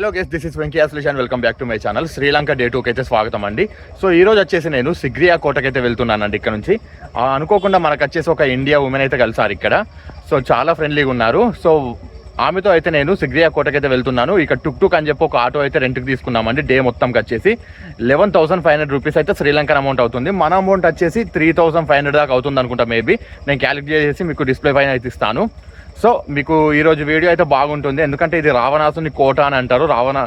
Hello guys this is Venky అసలుషన్ welcome back to my channel Sri Lanka day టూకి అయితే స్వాగతం అండి. So ఈ రోజు వచ్చేసి నేను సిగ్రియా కోటకైతే వెళ్తున్నానండి ఇక్కడ నుంచి. అనుకోకుండా మనకు వచ్చేసి ఒక ఇండియా ఉమెన్ అయితే కలిసారు ఇక్కడ. సో చాలా ఫ్రెండ్లీగా ఉన్నారు. సో ఆమెతో అయితే నేను సిగ్రియా కోటకైతే వెళ్తున్నాను. ఇక్కడ టుక్ టుక్ అని చెప్పి ఒక ఆటో అయితే రెంట్కి తీసుకున్నామండి. డే మొత్తంకి వచ్చేసి eleven thousand five hundred rupees అయితే శ్రీలంకన్ అమౌంట్ అవుతుంది. మన అమౌంట్ వచ్చేసి త్రీ థౌసండ్ ఫైవ్ హండ్రెడ్ దాకా అవుతుంది అనుకుంటా మేబీ నేను క్యాలిక్యులేట్ చేసి మీకు డిస్ప్లే పైన అయితే ఇస్తాను. సో మీకు ఈరోజు వీడియో అయితే బాగుంటుంది. ఎందుకంటే ఇది రావణాసుని కోట అని అంటారు. రావణ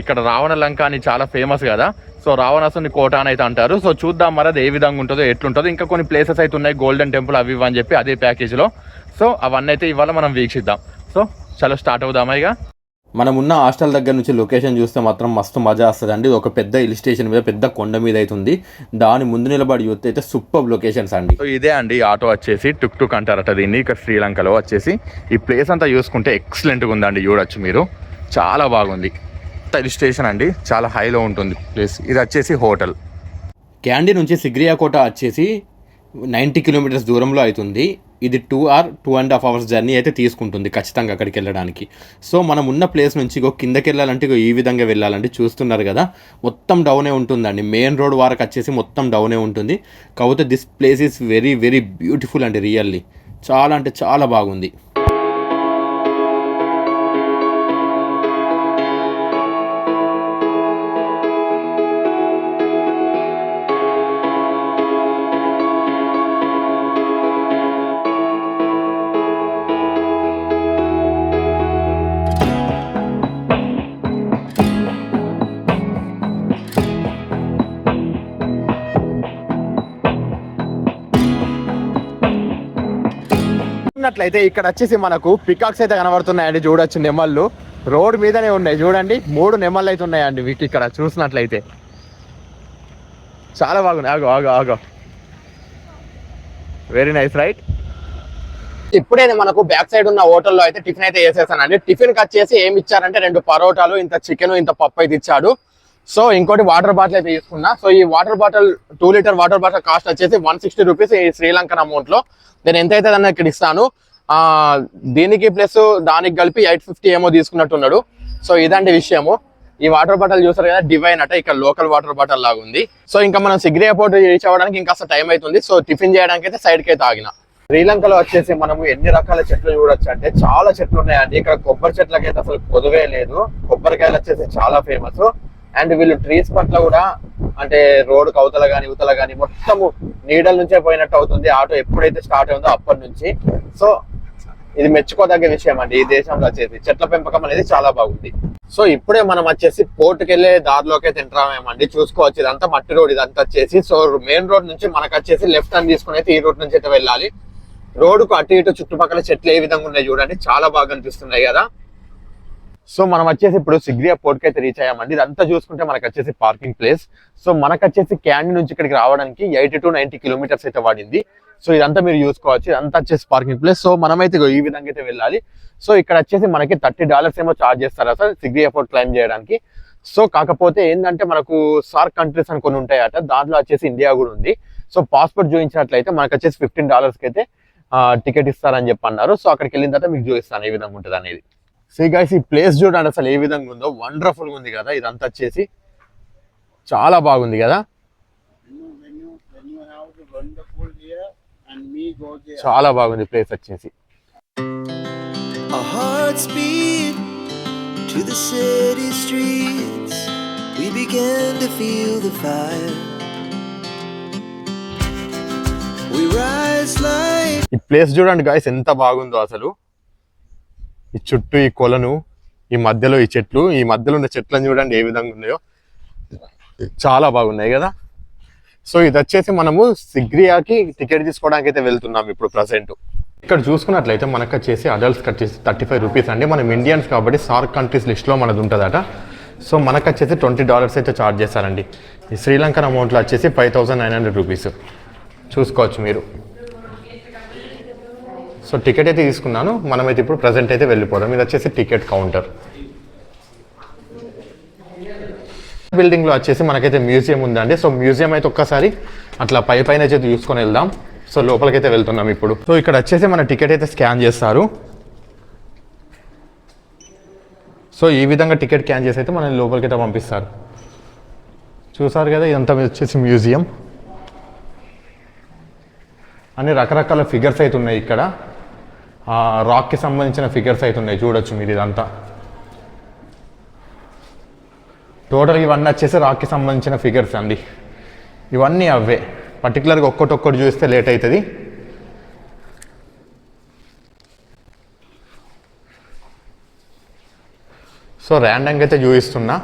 ఇక్కడ రావణ లంక అని చాలా ఫేమస్ కదా. సో రావణాసుని కోట అని అయితే అంటారు. సో చూద్దాం మరి అది ఏ విధంగా ఉంటుందో ఎట్లుంటుందో. ఇంకా కొన్ని ప్లేసెస్ అయితే ఉన్నాయి. గోల్డెన్ టెంపుల్ అవి ఇవి అని చెప్పి అదే ప్యాకేజీలో సో అవన్నీ అయితే ఇవాళ మనం వీక్షిద్దాం. సో చలో స్టార్ట్ అవుదామా ఇక? మనం ఉన్న హాస్టల్ దగ్గర నుంచి లొకేషన్ చూస్తే మాత్రం మస్తు మజా వస్తుంది అండి ఒక పెద్ద హిల్ స్టేషన్ మీద పెద్ద కొండ మీద అయితే ఉంది దాని ముందు నిలబడి చూస్తే అయితే సూపర్ లొకేషన్స్ అండి. సో ఇదే అండి ఆటో వచ్చేసి టుక్ టుక్ అంటారట దీన్ని. ఇక్కడ శ్రీలంకలో వచ్చేసి ఈ ప్లేస్ అంతా చూసుకుంటే ఎక్సలెంట్గా ఉందండి చూడొచ్చు మీరు. చాలా బాగుంది. హిల్ స్టేషన్ అండి చాలా హైలో ఉంటుంది ప్లేస్. ఇది వచ్చేసి హోటల్. క్యాండీ నుంచి సిగ్రియా కోట వచ్చేసి నైంటీ కిలోమీటర్స్ దూరంలో అవుతుంది. ఇది two or two and half hours journey అయితే తీసుకుంటుంది ఖచ్చితంగా అక్కడికి వెళ్ళడానికి. సో మనం ఉన్న ప్లేస్ నుంచి ఇగో కిందకి వెళ్ళాలంటే ఇగో ఈ విధంగా వెళ్ళాలంటే చూస్తున్నారు కదా మొత్తం డౌనే ఉంటుందండి. మెయిన్ రోడ్ వరకు వచ్చేసి మొత్తం డౌనే ఉంటుంది. కాకపోతే this place is very very beautiful అండి రియల్లీ చాలా అంటే చాలా బాగుంది. చూసినట్లయితే ఇక్కడ వచ్చేసి మనకు పికాక్స్ అయితే కనబడుతున్నాయండి. చూడొచ్చు నెమళ్ళు. రోడ్ మీదనే ఉన్నాయి. చూడండి మూడు నెమళ్ళు అయితే ఉన్నాయండి వీటి ఇక్కడ చూసినట్లయితే చాలా బాగున్నాయి. ఆగో ఆగో ఆగో. వెరీ నైస్ రైట్ ఇప్పుడైతే మనకు బ్యాక్ సైడ్ ఉన్న హోటల్లో అయితే టిఫిన్ అయితే వేసేసానండి టిఫిన్కి వచ్చేసి ఏమి ఇచ్చారంటే రెండు పరోటాలు ఇంత చికెన్ ఇంత పప్పు అయితే ఇచ్చాడు. సో ఇంకోటి వాటర్ బాటిల్ అయితే తీసుకున్నా. సో ఈ water bottle two litre water bottle cost వచ్చేసి వన్ సిక్స్టీ రూపీస్ ఈ శ్రీలంకన్ అమౌంట్లో. నేను ఎంత అయితే దాన్ని ఇక్కడ ఇస్తాను దీనికి ప్లస్ దానికి కలిపి ఎయిట్ ఫిఫ్టీ ఏమో తీసుకున్నట్టున్నాడు. సో ఇదండి విషయము. ఈ వాటర్ బాటిల్ చూసారు కదా డివైన్ అట ఇక్కడ లోకల్ వాటర్ బాటిల్ లాగా ఉంది. సో ఇంకా మనం సిగ్రీ ఎయిర్పోర్ట్ రీచ్ అవ్వడానికి ఇంకా టైం అవుతుంది. సో టిఫిన్ చేయడానికి అయితే సైడ్కి అయితే ఆగిన. శ్రీలంకలో వచ్చేసి మనము ఎన్ని రకాల చెట్లు చూడొచ్చు అంటే చాలా చెట్లు ఉన్నాయండి. ఇక్కడ కొబ్బరి చెట్లకైతే అసలు పొదువే లేదు. కొబ్బరికాయలు వచ్చేసి చాలా ఫేమస్ అండ్ వీళ్ళు ట్రీస్ పట్ల కూడా అంటే రోడ్డుకు అవతల కానీ ఇవతల కానీ మొత్తము నీడల నుంచే పోయినట్టు అవుతుంది. ఆటో ఎప్పుడైతే స్టార్ట్ అయిందో అప్పటి నుంచి. సో ఇది మెచ్చుకోదగ్గ విషయం అండి. ఈ దేశంలో వచ్చేసి చెట్ల పెంపకం అనేది చాలా బాగుంది. సో ఇప్పుడే మనం వచ్చేసి పోర్టుకి వెళ్ళే దారిలోకి అయితే చూసుకోవచ్చు. ఇదంతా మట్టి రోడ్. ఇదంతా వచ్చేసి సో మెయిన్ రోడ్ నుంచి మనకు వచ్చేసి లెఫ్ట్ అని తీసుకుని అయితే ఈ రోడ్ నుంచి అయితే వెళ్ళాలి. రోడ్డుకు అటు ఇటు చుట్టుపక్కల చెట్లు ఏ విధంగా ఉన్నాయి చూడండి. చాలా బాగా అనిపిస్తున్నాయి కదా. సో మనం వచ్చేసి ఇప్పుడు సిగ్రియా పోర్ట్కి అయితే రీచ్ అయ్యామండి. ఇదంతా చూసుకుంటే మనకు వచ్చేసి పార్కింగ్ ప్లేస్ సో మనకు వచ్చేసి క్యాండీ నుంచి ఇక్కడికి రావడానికి ఎయిటీ టు నైన్టీ కిలోమీటర్స్ అయితే పడింది. సో ఇదంతా మీరు చూసుకోవచ్చు. ఇదంతా వచ్చేసి పార్కింగ్ ప్లేస్ సో మనమైతే ఈ విధంగా అయితే వెళ్ళాలి. సో ఇక్కడ వచ్చేసి మనకి థర్టీ డాలర్స్ ఏమో చార్జ్ చేస్తారా సార్ సిగ్రియా పోర్ట్ క్లైమ్ చేయడానికి? సో కాకపోతే ఏంటంటే మనకు సార్క్ కంట్రీస్ అని కొన్ని ఉంటాయట. దాంట్లో వచ్చేసి ఇండియా కూడా ఉంది. సో పాస్పోర్ట్ చూపించినట్లయితే మనకు వచ్చేసి ఫిఫ్టీన్ డాలర్స్కి అయితే టికెట్ ఇస్తారని చెప్పి అన్నారు సో అక్కడికి వెళ్ళిన తర్వాత మీకు చూపిస్తాను ఏ విధంగా ఉంటుంది అనేది సో గైస్ ఈ ప్లేస్ చూడండి అసలు ఏ విధంగా ఉందో. వండర్ఫుల్ ఉంది కదా. ఇదంతా వచ్చేసి చాలా బాగుంది కదా. చాలా బాగుంది ప్లేస్ వచ్చేసి. ఈ ప్లేస్ చూడండి గాయస్ ఎంత బాగుందో అసలు. ఈ చుట్టూ ఈ కొలను ఈ మధ్యలో ఈ చెట్లు ఈ మధ్యలో ఉన్న చెట్లను చూడండి ఏ విధంగా ఉన్నాయో. చాలా బాగున్నాయి కదా? సో ఇది వచ్చేసి మనము సిగ్రియాకి టికెట్ తీసుకోవడానికి అయితే వెళ్తున్నాం ఇప్పుడు ప్రజెంట్ ఇక్కడ చూసుకున్నట్లయితే మనకు వచ్చేసి అడల్ట్స్ వచ్చేసి థర్టీ ఫైవ్ రూపీస్ అండి. మనం ఇండియన్స్ కాబట్టి సార్క్ కంట్రీస్ లిస్ట్లో మనది ఉంటుందట. సో మనకు వచ్చేసి ట్వంటీ డాలర్స్ అయితే ఛార్జ్ చేస్తారండి. ఈ శ్రీలంకన్ అమౌంట్లో వచ్చేసి five thousand nine hundred rupees చూసుకోవచ్చు మీరు. సో టికెట్ అయితే తీసుకున్నాను. మనమైతే ఇప్పుడు ప్రజెంట్ అయితే వెళ్ళిపోదాం. ఇది వచ్చేసి టికెట్ కౌంటర్ బిల్డింగ్లో వచ్చేసి మనకైతే మ్యూజియం ఉందండి. సో మ్యూజియం అయితే ఒక్కసారి అట్లా పై పైన అయితే చూసుకొని వెళ్దాం. సో లోపలికైతే వెళ్తున్నాం ఇప్పుడు. సో ఇక్కడ వచ్చేసి మన టికెట్ అయితే స్కాన్ చేస్తారు. సో ఈ విధంగా టికెట్ క్యాన్ చేసి అయితే మనల్ని లోపలికి అయితే పంపిస్తారు. చూసారు కదా ఇదంతా వచ్చేసి మ్యూజియం అన్ని రకరకాల ఫిగర్స్ అయితే ఉన్నాయి ఇక్కడ. రాక్కి సంబంధించిన ఫిగర్స్ అయితే ఉన్నాయి. చూడొచ్చు మీరు ఇదంతా. టోటల్ ఇవన్నీ వచ్చేసి రాక్కి సంబంధించిన ఫిగర్స్ అండి. ఇవన్నీ అవే. పర్టికులర్గా ఒక్కటి ఒక్కటి చూస్తే లేట్ అవుతుంది. సో ర్యాండంగా అయితే చూపిస్తున్నా.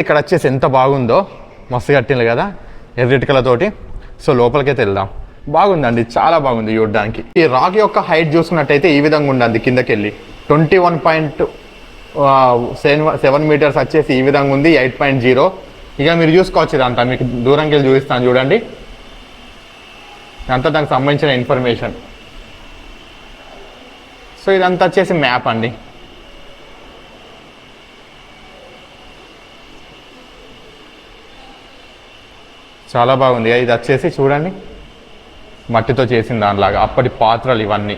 ఇక్కడ వచ్చేసి ఎంత బాగుందో. మస్తు కట్టింది కదా. ఎర్రిటికలతోటి సో లోపలికైతే వెళ్దాం. బాగుందండి చాలా బాగుంది చూడడానికి. ఈ రాక్ యొక్క హైట్ చూసుకున్నట్టయితే ఈ విధంగా ఉండండి కిందకెళ్ళి. Twenty one point seven seven metres వచ్చేసి ఈ విధంగా ఉంది ఎయిట్ పాయింట్ జీరో ఇక మీరు చూసుకోవచ్చు ఇదంతా మీకు దూరంకి వెళ్ళి చూపిస్తాను చూడండి. అంతా దానికి సంబంధించిన ఇన్ఫర్మేషన్ సో ఇదంతా వచ్చేసి మ్యాప్ అండి. చాలా బాగుంది. ఇది వచ్చేసి చూడండి. మట్టితో చేసిన దానిలాగా అప్పటి పాత్రలు ఇవన్నీ.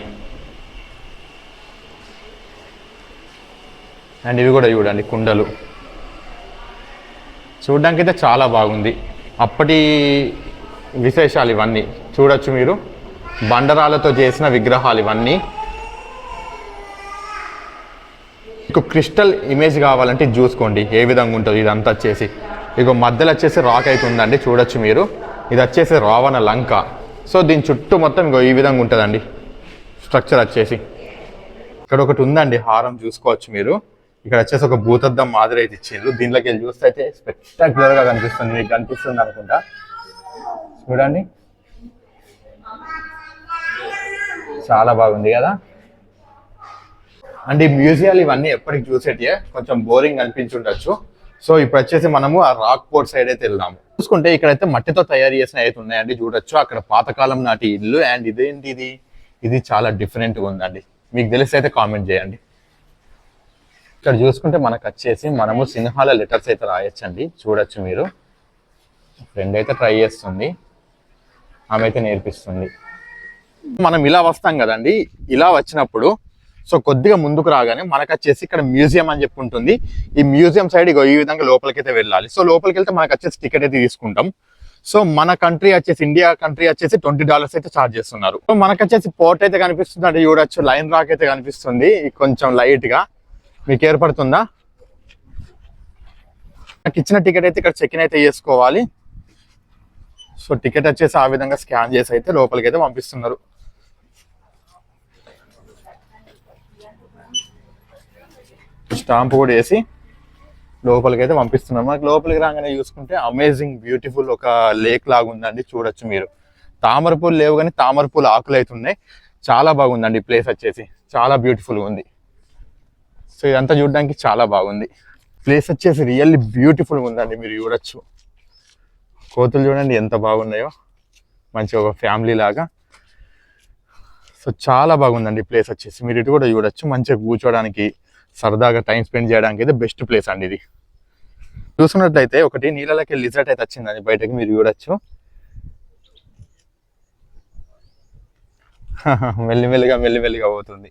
అండ్ ఇవి కూడా చూడండి కుండలు. చూడడానికి అయితే చాలా బాగుంది. అప్పటి విశేషాలు ఇవన్నీ. చూడొచ్చు మీరు. బండరాలతో చేసిన విగ్రహాలు ఇవన్నీ. మీకు క్రిస్టల్ ఇమేజ్ కావాలంటే చూసుకోండి ఏ విధంగా ఉంటుంది. ఇదంతా వచ్చేసి ఇక మధ్యలో వచ్చేసి రాక్ అయితే ఉందండి చూడొచ్చు మీరు. ఇది వచ్చేసి రావణ లంక. సో దీని చుట్టూ మొత్తం ఇంకో ఈ విధంగా ఉంటుందండి. స్ట్రక్చర్ వచ్చేసి. ఇక్కడ ఒకటి ఉందండి హారం చూసుకోవచ్చు మీరు. ఇక్కడ వచ్చేసి ఒక భూతద్దం మాదిరి అయితే ఇచ్చిండ్రు. దీంట్లోకి వెళ్ళి చూస్తే అయితే స్పెక్టాక్యులర్గా కనిపిస్తుంది మీకు కనిపిస్తుంది అనుకుంటా. చూడండి. చాలా బాగుంది కదా. అండ్ ఈ మ్యూజియాలు ఇవన్నీ ఎప్పటికి చూసేటియే కొంచెం బోరింగ్ అనిపించుండొచ్చు సో ఇప్పుడు వచ్చేసి మనము ఆ రాక్ పోర్ట్ సైడ్ అయితే వెళ్దాము. చూసుకుంటే ఇక్కడైతే మట్టితో తయారు చేసిన అయితే ఉన్నాయండి చూడొచ్చు. అక్కడ పాతకాలం నాటి ఇల్లు అండ్ ఇదేంటి ఇది? ఇది చాలా డిఫరెంట్గా ఉందండి. మీకు తెలిసి అయితే కామెంట్ చేయండి. ఇక్కడ చూసుకుంటే మనకు వచ్చేసి మనము సింహాల లెటర్స్ అయితే రాయొచ్చండి. చూడొచ్చు మీరు. ఫ్రెండ్ అయితే ట్రై చేస్తుంది. ఆమె అయితే నేర్పిస్తుంది. మనం ఇలా వస్తాం కదండి. ఇలా వచ్చినప్పుడు సో కొద్దిగా ముందుకు రాగానే మనకు వచ్చేసి ఇక్కడ మ్యూజియం అని చెప్పి ఉంటుంది ఈ మ్యూజియం సైడ్ ఇగో ఈ విధంగా లోపలికి అయితే వెళ్ళాలి. సో లోపలికి వెళ్తే మనకు వచ్చేసి టికెట్ అయితే తీసుకుంటాం. సో మన కంట్రీ వచ్చేసి ఇండియా కంట్రీ వచ్చేసి ట్వంటీ డాలర్స్ అయితే ఛార్జ్ చేస్తున్నారు. సో మనకు వచ్చేసి పోర్ట్ అయితే కనిపిస్తుంది అంటే చూడొచ్చు లైన్ రాక్ అయితే కనిపిస్తుంది. కొంచెం లైట్గా మీకు ఏర్పడుతుందా? నాకు ఇచ్చిన టికెట్ అయితే ఇక్కడ చెక్ ఇన్ అయితే చేసుకోవాలి. సో టికెట్ వచ్చేసి ఆ విధంగా స్కాన్ చేసి అయితే లోపలికి అయితే పంపిస్తున్నారు. స్టాంప్ కూడా వేసి లోపలికి అయితే పంపిస్తున్నాం మనకి లోపలికి రాగానే చూసుకుంటే అమేజింగ్ బ్యూటిఫుల్ ఒక లేక్ లాగా ఉందండి. చూడొచ్చు మీరు. తామర పూలు లేవు కానీ తామర పూలు ఆకులు అయితే ఉన్నాయి. చాలా బాగుందండి ప్లేస్ వచ్చేసి. చాలా బ్యూటిఫుల్ ఉంది. సో ఇదంతా చూడడానికి చాలా బాగుంది. ప్లేస్ వచ్చేసి రియల్లీ బ్యూటిఫుల్గా ఉందండి. మీరు చూడొచ్చు. కోతులు చూడండి ఎంత బాగున్నాయో. మంచి ఒక ఫ్యామిలీ లాగా. సో చాలా బాగుందండి ప్లేస్ వచ్చేసి. మీరు ఇటు కూడా చూడొచ్చు. మంచిగా కూర్చోడానికి సరదాగా టైం స్పెండ్ చేయడానికి అయితే బెస్ట్ ప్లేస్ అండి ఇది. చూసుకున్నట్లయితే ఒకటి నీళ్ళకి లిజర్ట్ అయితే వచ్చిందండి బయటకి మీరు చూడొచ్చు. మెల్లిమెల్లిగా మెల్లిమెల్లిగా పోతుంది.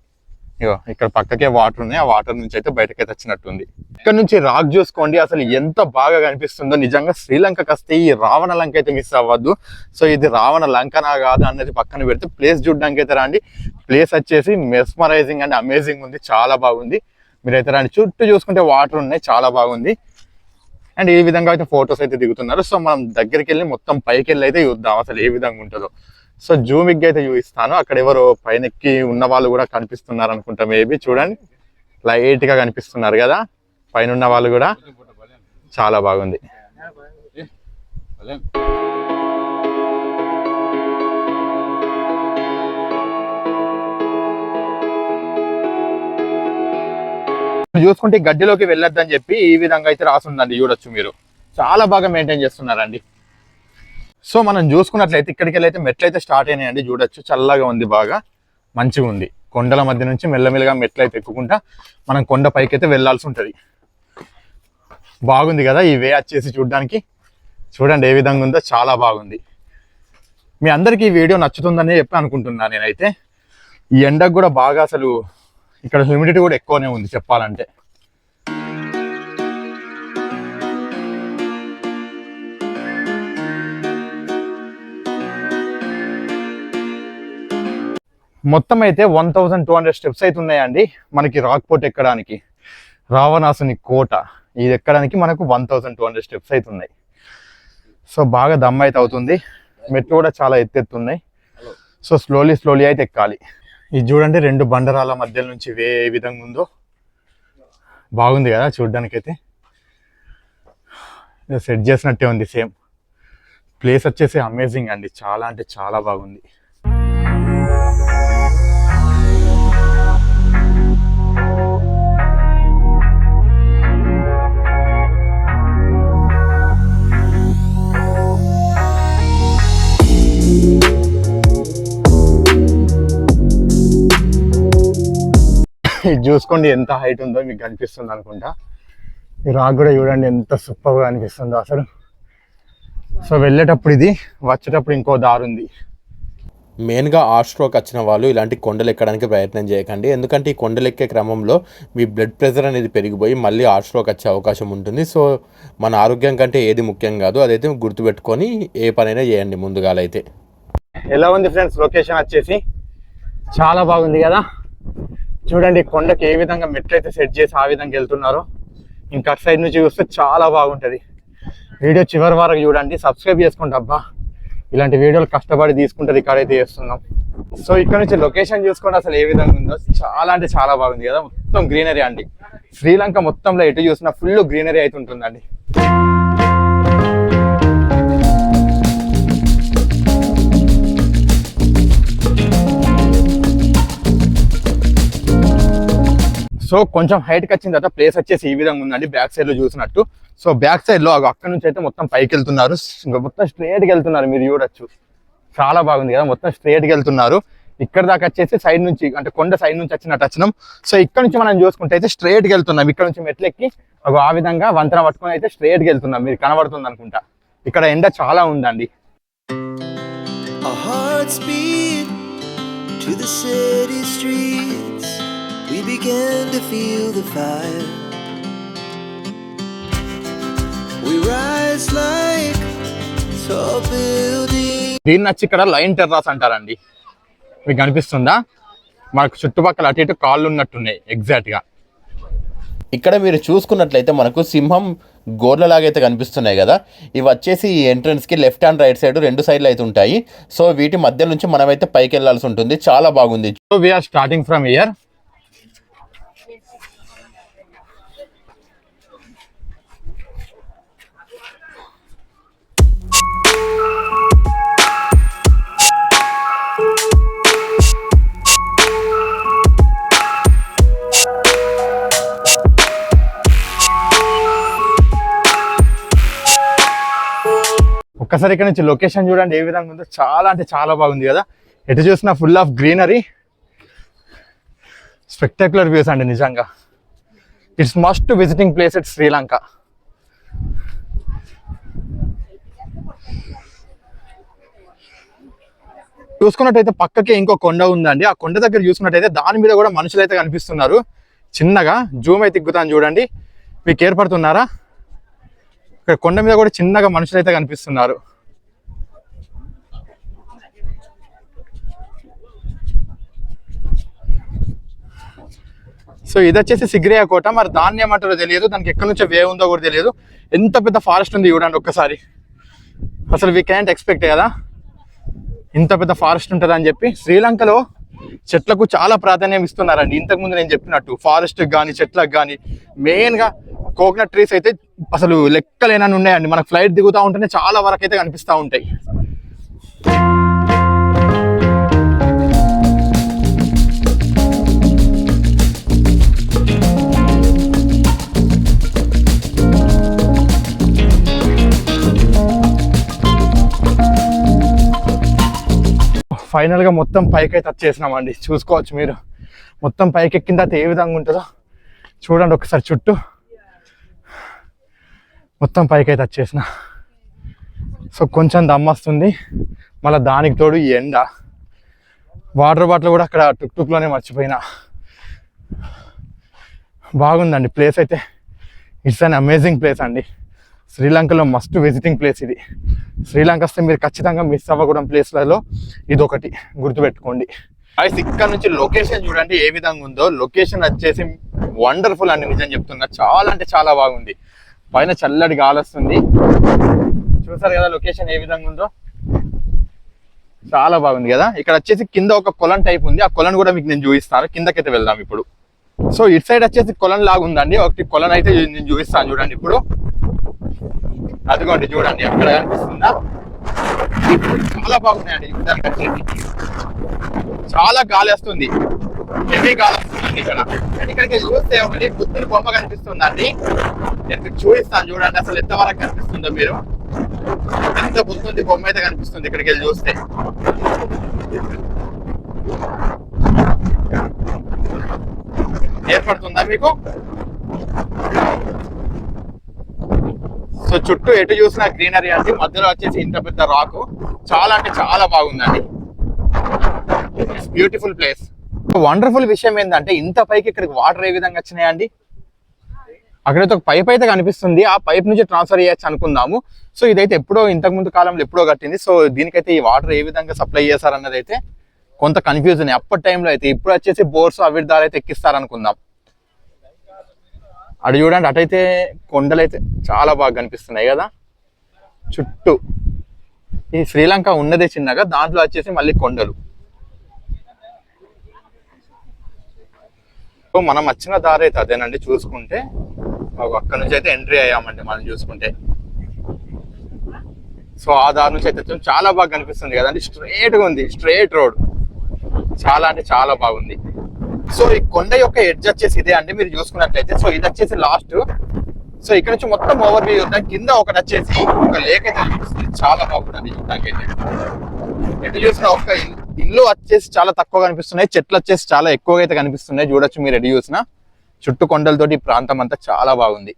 ఇగో ఇక్కడ పక్కకే వాటర్ ఉన్నాయి. ఆ వాటర్ నుంచి అయితే బయటకైతే వచ్చినట్టుంది. ఇక్కడ నుంచి రాక్ చూసుకోండి. అసలు ఎంత బాగా కనిపిస్తుందో. నిజంగా శ్రీలంకకి వస్తే ఈ రావణ లంక అయితే మిస్ అవ్వద్దు. సో ఇది రావణ లంకనా కాదు అన్నది పక్కన పెడితే ప్లేస్ చూడడానికి అయితే రండి. ప్లేస్ వచ్చేసి మెస్మరైజింగ్ అండ్ అమేజింగ్ ఉంది. చాలా బాగుంది. మీరైతే రండి. చుట్టూ చూసుకుంటే వాటర్ ఉన్నాయి చాలా బాగుంది. అండ్ ఈ విధంగా అయితే ఫొటోస్ అయితే దిగుతున్నారు. సో మనం దగ్గరికి వెళ్ళి మొత్తం పైకి వెళ్ళి అయితే చూద్దాం అసలు ఏ విధంగా ఉంటుందో. సో జూమిక్ అయితే చూపిస్తాను. అక్కడ ఎవరు పైనెక్కి ఉన్న వాళ్ళు కూడా కనిపిస్తున్నారు అనుకుంటా మేబీ. చూడండి. లైట్గా కనిపిస్తున్నారు కదా. పైన ఉన్న వాళ్ళు కూడా. చాలా బాగుంది. చూసుకుంటే గడ్డిలోకి వెళ్ళొద్దని చెప్పి ఈ విధంగా అయితే రాసుందండి చూడొచ్చు మీరు. చాలా బాగా మెయింటైన్ చేస్తున్నారండి. సో మనం చూసుకున్నట్లయితే ఇక్కడికి వెళ్ళి అయితే మెట్లు అయితే స్టార్ట్ అయినాయండి చూడొచ్చు. చల్లగా ఉంది బాగా. మంచిగా ఉంది. కొండల మధ్య నుంచి మెల్లమెల్లగా మెట్లు అయితే ఎక్కుకుంటా మనం కొండ పైకి అయితే వెళ్ళాల్సి ఉంటుంది. బాగుంది కదా ఈ వే వచ్చేసి చూడడానికి? చూడండి ఏ విధంగా ఉందో చాలా బాగుంది. మీ అందరికీ ఈ వీడియో నచ్చుతుందని చెప్పి అనుకుంటున్నాను నేనైతే. ఈ ఎండకు కూడా బాగా అసలు ఇక్కడ హ్యూమిడిటీ కూడా ఎక్కువనే ఉంది చెప్పాలంటే. మొత్తం అయితే one thousand two hundred steps అయితే ఉన్నాయండి. మనకి రాక్ పోర్ట్ ఎక్కడానికి. రావణాసుని కోట. ఇది ఎక్కడానికి మనకు one thousand two hundred steps అయితే ఉన్నాయి. సో బాగా దమ్ అయితే అవుతుంది. మెట్లు కూడా చాలా ఎత్తెత్తున్నాయి సో స్లోలీ స్లోలీ అయితే ఎక్కాలి. ఇది చూడండి రెండు బండరాల మధ్య నుంచి ఏ విధంగా ఉందో. బాగుంది కదా చూడ్డానికైతే. సెట్ చేసినట్టే ఉంది సేమ్ ప్లేస్ వచ్చేసి అమేజింగ్ అండి. చాలా అంటే చాలా బాగుంది. ఇది చూసుకోండి ఎంత హైట్ ఉందో మీకు కనిపిస్తుంది అనుకుంటా. ఈ రాక్ కూడా చూడండి ఎంత సూపర్గా అనిపిస్తుందో అసలు. సో వెళ్ళేటప్పుడు ఇది వచ్చేటప్పుడు ఇంకో దారి ఉంది. మెయిన్గా హార్ట్ స్ట్రోక్ వచ్చిన వాళ్ళు ఇలాంటి కొండలు ఎక్కడానికి ప్రయత్నం చేయకండి. ఎందుకంటే ఈ కొండలు ఎక్కే క్రమంలో మీ బ్లడ్ ప్రెషర్ అనేది పెరిగిపోయి మళ్ళీ హార్ట్ స్ట్రోక్ వచ్చే అవకాశం ఉంటుంది. సో మన ఆరోగ్యం కంటే ఏది ముఖ్యం కాదు. అదైతే గుర్తుపెట్టుకొని ఏ పనైనా చేయండి ముందుగాలైతే ఎలా ఉంది ఫ్రెండ్స్ లొకేషన్ వచ్చేసి చాలా బాగుంది కదా? చూడండి కొండకి ఏ విధంగా మెట్లు అయితే సెట్ చేసి ఆ విధంగా వెళ్తున్నారో. ఇంకా అటు సైడ్ నుంచి చూస్తే చాలా బాగుంటుంది. వీడియో చివరి వరకు చూడండి. సబ్స్క్రైబ్ చేసుకోండి అబ్బా ఇలాంటి వీడియోలు కష్టపడి తీసుకుంటుంది ఇక్కడైతే చేస్తున్నాం. సో ఇక్కడ నుంచి లొకేషన్ చూసుకోండి అసలు ఏ విధంగా ఉందో చాలా అంటే చాలా బాగుంది కదా. మొత్తం గ్రీనరీ అండి. శ్రీలంక మొత్తంలో ఎటు చూసినా ఫుల్ గ్రీనరీ అయితే ఉంటుందండి. సో కొంచెం హైట్కి వచ్చిన తర్వాత ప్లేస్ వచ్చేసి ఈ విధంగా ఉందండి బ్యాక్ సైడ్లో చూసినట్టు. సో బ్యాక్ సైడ్లో అక్కడ నుంచి అయితే మొత్తం పైకి వెళ్తున్నారు. మొత్తం స్ట్రేట్కి వెళ్తున్నారు మీరు చూడొచ్చు. చాలా బాగుంది కదా మొత్తం స్ట్రేట్కి వెళ్తున్నారు. ఇక్కడ దాకా వచ్చేసి సైడ్ నుంచి అంటే కొండ సైడ్ నుంచి వచ్చినట్టు వచ్చినాం సో ఇక్కడ నుంచి మనం చూసుకుంటే అయితే స్ట్రేట్కి వెళ్తున్నాం. ఇక్కడ నుంచి మెట్లెక్కి ఒక ఆ విధంగా వంతెన పట్టుకొని అయితే స్ట్రేట్కి వెళ్తున్నాం. మీరు కనబడుతుంది అనుకుంటా. ఇక్కడ ఎండ చాలా ఉందండి. To the city street. We began to feel the fire. We rise like tall buildings. దీన్ని వచ్చి ఇక్కడ లైన్ టెర్రాస్ అంటారండి. మీకు కనిపిస్తుందా మనకు చుట్టుపక్కల అటు ఇటు కాళ్ళు ఉన్నట్టున్నాయి ఎగ్జాక్ట్గా. ఇక్కడ మీరు చూసుకున్నట్లయితే మనకు సింహం గోర్లలాగైతే కనిపిస్తున్నాయి కదా. ఇవి వచ్చేసి ఈ ఎంట్రన్స్కి లెఫ్ట్ అండ్ రైట్ సైడ్ రెండు సైడ్లు అయితే ఉంటాయి. సో వీటి మధ్య నుంచి మనమైతే పైకి వెళ్ళాల్సి ఉంటుంది. చాలా బాగుంది. So we are starting from here ఒక్కసారి ఇక్కడ నుంచి లొకేషన్ చూడండి ఏ విధంగా ఉందో. చాలా అంటే చాలా బాగుంది కదా. ఎటు చూసినా full of greenery spectacular views అండి నిజంగా. It's must visiting place it Sri Lanka చూసుకున్నట్టయితే పక్కకి ఇంకో కొండ ఉందండి. ఆ కొండ దగ్గర చూసుకున్నట్టయితే దాని మీద కూడా మనుషులు అయితే కనిపిస్తున్నారు. చిన్నగా జూమ్ అయితే తిగ్గుతాను చూడండి. మీకు ఏర్పడుతున్నారా? ఇక్కడ కొండ మీద కూడా చిన్నగా మనుషులు అయితే కనిపిస్తున్నారు. సో ఇది వచ్చేసి సిగ్రియా కోట. మరి దాన్ని ఏమంటారో తెలియదు. దానికి ఎక్కడి నుంచో వే ఉందో కూడా తెలియదు. ఎంత పెద్ద ఫారెస్ట్ ఉంది చూడండి ఒక్కసారి. అసలు వీ క్యాంట్ ఎక్స్పెక్ట్ కదా. ఇంత పెద్ద ఫారెస్ట్ ఉంటుంది అని చెప్పి శ్రీలంకలో చెట్లకు చాలా ప్రాధాన్యం ఇస్తున్నారండి. ఇంతకు ముందు నేను చెప్పినట్టు ఫారెస్ట్ కానీ చెట్లకు కానీ మెయిన్గా కోకోనట్ ట్రీస్ అయితే అసలు లెక్కలేనని ఉన్నాయండి. మనకు ఫ్లైట్ దిగుతూ ఉంటేనే చాలా వరకు అయితే కనిపిస్తూ ఉంటాయి. ఫైనల్గా మొత్తం పైకి అయితే వచ్చేసినామండి. చూసుకోవచ్చు మీరు. మొత్తం పైకి ఎక్కిన తర్వాత ఏ విధంగా ఉంటుందో చూడండి ఒకసారి చుట్టూ. మొత్తం పైకి అయితే వచ్చేసిన. సో కొంచెం దమ్మస్తుంది మళ్ళీ దానికి తోడు ఈ ఎండ. వాటర్ బాటిల్ కూడా అక్కడ టుక్ టుక్లోనే మర్చిపోయినా. బాగుందండి ప్లేస్ అయితే. ఇట్స్ అన్ అమేజింగ్ ప్లేస్ అండి. శ్రీలంకలో మస్ట్ విజిటింగ్ ప్లేస్ ఇది. శ్రీలంక వస్తే మీరు ఖచ్చితంగా మిస్ అవ్వకూడని ప్లేస్లలో ఇది ఒకటి గుర్తుపెట్టుకోండి అయితే ఇక్కడ నుంచి లొకేషన్ చూడండి ఏ విధంగా ఉందో. లొకేషన్ వచ్చేసి వండర్ఫుల్ అండి నిజం చెప్తున్నా. చాలా అంటే చాలా బాగుంది. పైన చల్లటి గాలి వస్తుంది. చూసారు కదా లొకేషన్ ఏ విధంగా ఉందో? చాలా బాగుంది కదా. ఇక్కడ వచ్చేసి కింద ఒక కొలం టైప్ ఉంది. ఆ కొలను కూడా మీకు నేను చూపిస్తాను. కిందకైతే వెళ్దాం ఇప్పుడు. సో ఇటు సైడ్ వచ్చేసి కొలం లాగా ఉందండి. ఒకటి కొలను అయితే నేను చూపిస్తాను చూడండి ఇప్పుడు. అదిగోండి చూడండి ఎక్కడ కనిపిస్తుందా. చాలా బాగున్నాయండి చాలా గాలి వస్తుంది హెవీ గాలి వస్తుంది ఇక్కడ ఇక్కడికి చూస్తే ఒకటి బుద్ధుని బొమ్మ కనిపిస్తుందండి. నేను చూపిస్తాను చూడండి అసలు ఎంతవరకు కనిపిస్తుందో మీరు. ఎంత బుద్ధుంది బొమ్మ అయితే కనిపిస్తుంది ఇక్కడికి వెళ్ళి చూస్తే. ఏర్పడుతుందా మీకు? సో చుట్టూ ఎటు చూసినా గ్రీనరీ అండి. మధ్యలో వచ్చేసి ఇంత పెద్ద రాకు. చాలా అంటే చాలా బాగుందండి. బ్యూటిఫుల్ ప్లేస్ వండర్ఫుల్ విషయం ఏంటంటే ఇంత పైకి ఇక్కడికి వాటర్ ఏ విధంగా వచ్చినాయండి? అక్కడైతే ఒక పైప్ అయితే కనిపిస్తుంది. ఆ పైప్ నుంచి ట్రాన్స్ఫర్ చేయొచ్చు అనుకుందాము. సో ఇదైతే ఎప్పుడో ఇంతకు ముందు కాలంలో ఎప్పుడో కట్టింది. సో దీనికైతే ఈ వాటర్ ఏ విధంగా సప్లై చేశారన్నది అయితే కొంత కన్ఫ్యూజన్ అప్పటి టైంలో అయితే ఇప్పుడు వచ్చేసి బోర్స్ అవి అయితే ఎక్కిస్తారనుకుందాం. అటు చూడండి అటైతే కొండలైతే చాలా బాగా కనిపిస్తున్నాయి కదా. చుట్టూ ఈ శ్రీలంక ఉన్నదే చిన్నగా దాంట్లో వచ్చేసి మళ్ళీ కొండలు. సో మనం వచ్చిన దారి అయితే అదేనండి చూసుకుంటే. అక్కడ నుంచి అయితే ఎంట్రీ అయ్యామండి మనం చూసుకుంటే. సో ఆ దారి నుంచి అయితే చాలా బాగా కనిపిస్తుంది కదండి స్ట్రేట్గా ఉంది స్ట్రేట్ రోడ్. చాలా అంటే చాలా బాగుంది. సో ఈ కొండ యొక్క ఎడ్జ్ వచ్చేసి ఇదే అండి మీరు చూసుకున్నట్లయితే. సో ఇది వచ్చేసి లాస్ట్ సో ఇక్కడ నుంచి మొత్తం ఓవర్ వ్యూ చూద్దాం. కింద ఒకటి వచ్చేసి ఒక లేక్ అయితే చాలా బాగుంటుంది చూడడానికి ఎటు చూసిన ఒక ఇల్లు వచ్చేసి చాలా తక్కువ కనిపిస్తున్నాయి. చెట్లు వచ్చేసి చాలా ఎక్కువగా అయితే కనిపిస్తున్నాయి. చూడొచ్చు మీరు ఎటు చూసిన. చుట్టూ కొండలతోటి ఈ ప్రాంతం అంతా చాలా బాగుంది.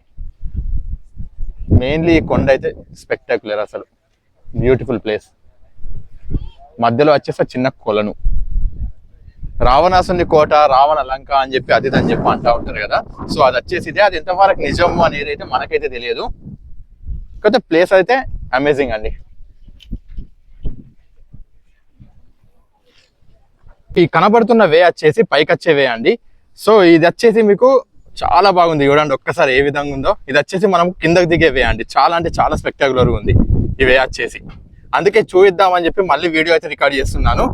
మెయిన్లీ ఈ కొండ అయితే స్పెక్టాక్యులర్ అసలు. బ్యూటిఫుల్ ప్లేస్ మధ్యలో వచ్చేసి ఆ చిన్న కొలను. రావణాసుని కోట రావణ లంక అని చెప్పి అది అని చెప్పి అంటా ఉంటారు కదా. సో అది వచ్చేసి ఇదే. అది ఎంతవరకు నిజం అనేది అయితే మనకైతే తెలియదు. కాకపోతే ప్లేస్ అయితే అమేజింగ్ అండి. ఈ కనబడుతున్న వే వచ్చేసి పైకి వచ్చే వే అండి. సో ఇది వచ్చేసి మీకు చాలా బాగుంది చూడండి ఒక్కసారి ఏ విధంగా ఉందో. ఇది వచ్చేసి మనం కిందకి దిగే వే అండి. చాలా అంటే చాలా స్పెక్టాకులర్ ఉంది ఈ వే వచ్చేసి. అందుకే చూపిద్దామని చెప్పి మళ్ళీ వీడియో అయితే రికార్డ్ చేస్తున్నాను.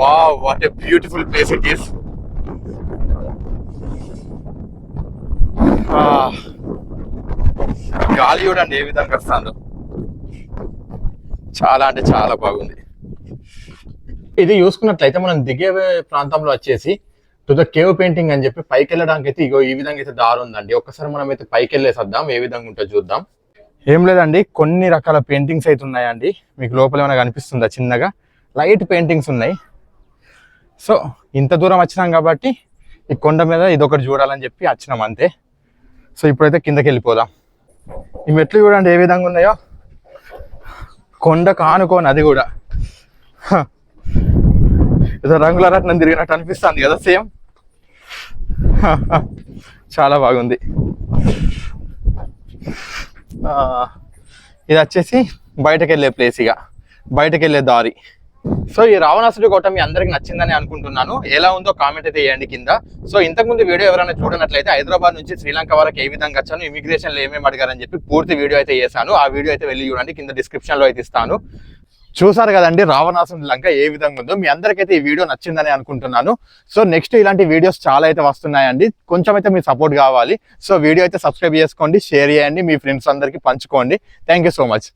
Wow what a beautiful place it is గాలి చూడండి ఏ విధంగా వస్తుందో. చాలా అంటే చాలా బాగుంది. ఇది చూసుకున్నట్లయితే మనం దిగే ప్రాంతంలో వచ్చేసి టు ద కేవ్ పెయింటింగ్ అని చెప్పి పైకి వెళ్ళడానికి అయితే ఇగో ఈ విధంగా అయితే దారి ఉందండి. ఒక్కసారి మనం అయితే పైకి వెళ్ళేసేద్దాం ఏ విధంగా ఉంటుందో చూద్దాం. ఏం లేదండి కొన్ని రకాల పెయింటింగ్స్ అయితే ఉన్నాయండి. మీకు లోపల ఏమైనా కనిపిస్తుందా చిన్నగా? లైట్ పెయింటింగ్స్ ఉన్నాయి. సో ఇంత దూరం వచ్చినాం కాబట్టి ఈ కొండ మీద ఇదొకటి చూడాలని చెప్పి వచ్చినాం అంతే. సో ఇప్పుడైతే కిందకి వెళ్ళిపోదాం. ఈ మెట్లు చూడండి ఏ విధంగా ఉన్నాయో. కొండ కానుకోని అది కూడా. ఏదో రంగుల రత్నం తిరిగినట్టు అనిపిస్తుంది కదా సేమ్. చాలా బాగుంది. ఇది వచ్చేసి బయటకు వెళ్ళే ప్లేస్ ఇక. బయటకు వెళ్ళే దారి. సో ఈ రావణాసుడి కోట మీ అందరికి నచ్చిందని అనుకుంటున్నాను. ఎలా ఉందో కామెంట్ అయితే వేయండి కింద. సో ఇంతకుముందు వీడియో ఎవరైనా చూడనట్లయితే హైదరాబాద్ నుంచి శ్రీలంక వరకు ఏ విధంగా వచ్చాను ఇమిగ్రేషన్లో ఏమేమి అడిగారని చెప్పి పూర్తి వీడియో అయితే చేశాను. ఆ వీడియో అయితే వెళ్ళి చూడండి కింద డిస్క్రిప్షన్లో అయితే ఇస్తాను. చూసారు కదండి రావణాసుని లంక ఏ విధంగా ఉందో. మీ అందరికైతే ఈ వీడియో నచ్చిందని అనుకుంటున్నాను. సో నెక్స్ట్ ఇలాంటి వీడియోస్ చాలా అయితే వస్తున్నాయండి. కొంచెం అయితే మీ సపోర్ట్ కావాలి. సో వీడియో అయితే సబ్స్క్రైబ్ చేసుకోండి షేర్ చేయండి మీ ఫ్రెండ్స్ అందరికీ పంచుకోండి. Thank so much